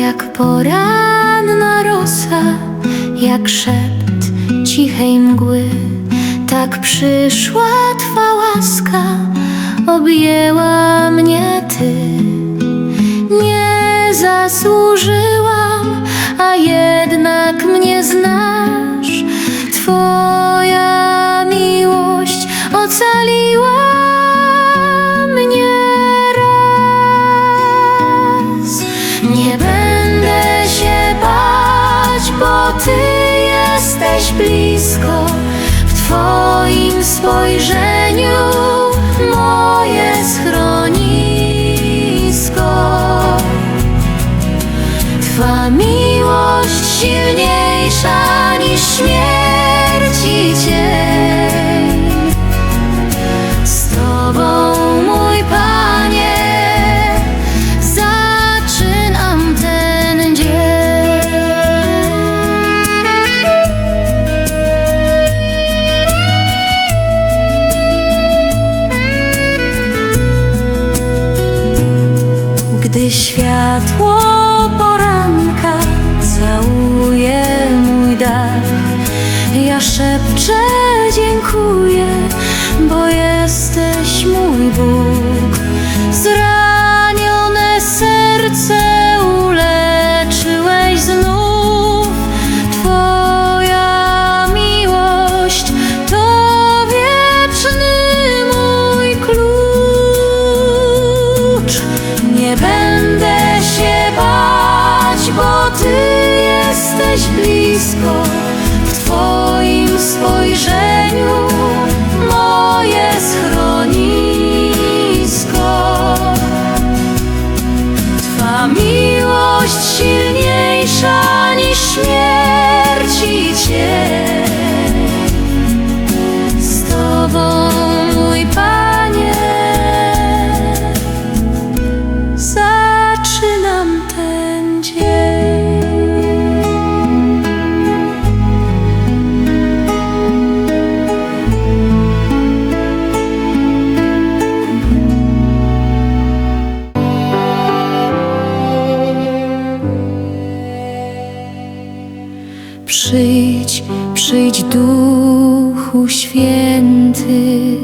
jak poranna rosa, jak szept cichej mgły. Tak przyszła Twa łaska, objęła mnie Ty. Nie zasłużyłam, a jednak mnie znasz. Twoja miłość ocaliła jesteś blisko. W Twoim spojrzeniu moje schronisko. Twa miłość silniejsza niż śmierć i cień. Światło poranka całuje mój dach, ja szepczę dziękuję, bo jesteś mój Bóg. Silniejsza Przyjdź, przyjdź Duchu Święty,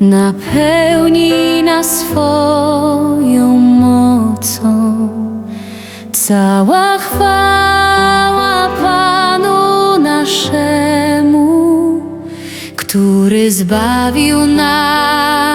napełnij nas swoją mocą. Cała chwała Panu naszemu, który zbawił nas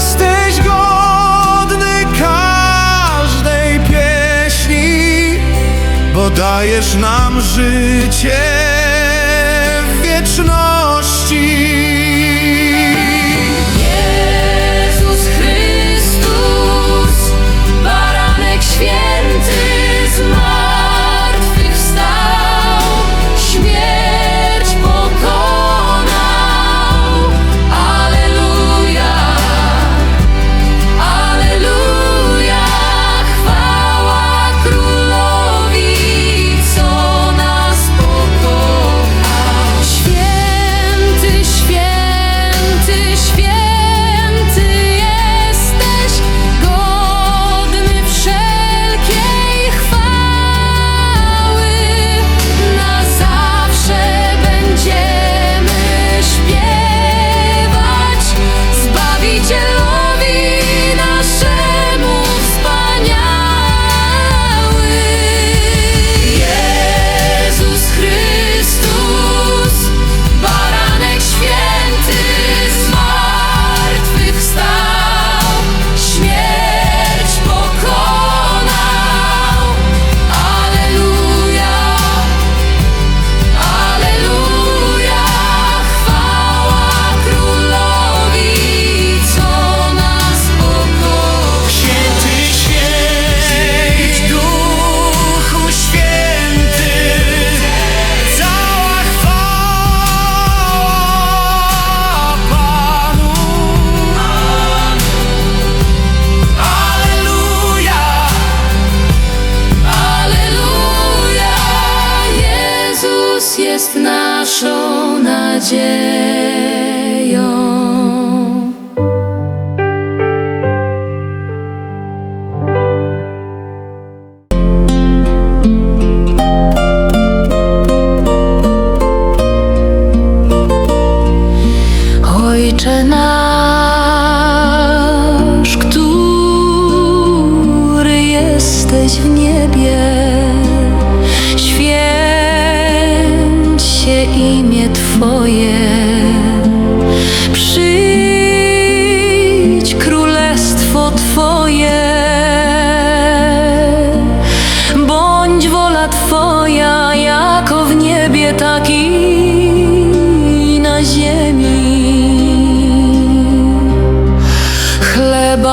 Jesteś godny każdej pieśni, bo dajesz nam życie naszą nadzieję.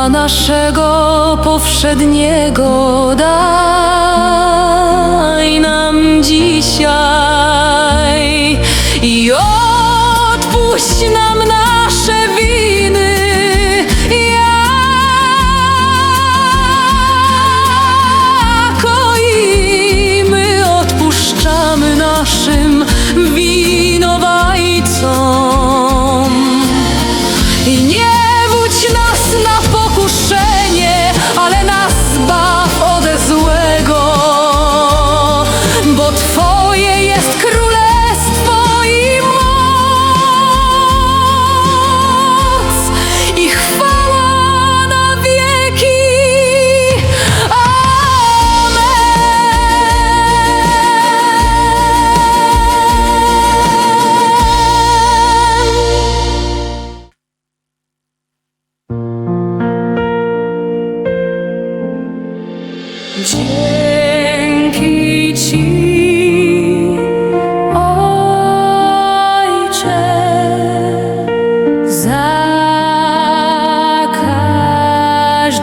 Naszego powszedniego. Daj nam dzisiaj i odpuść nam na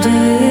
day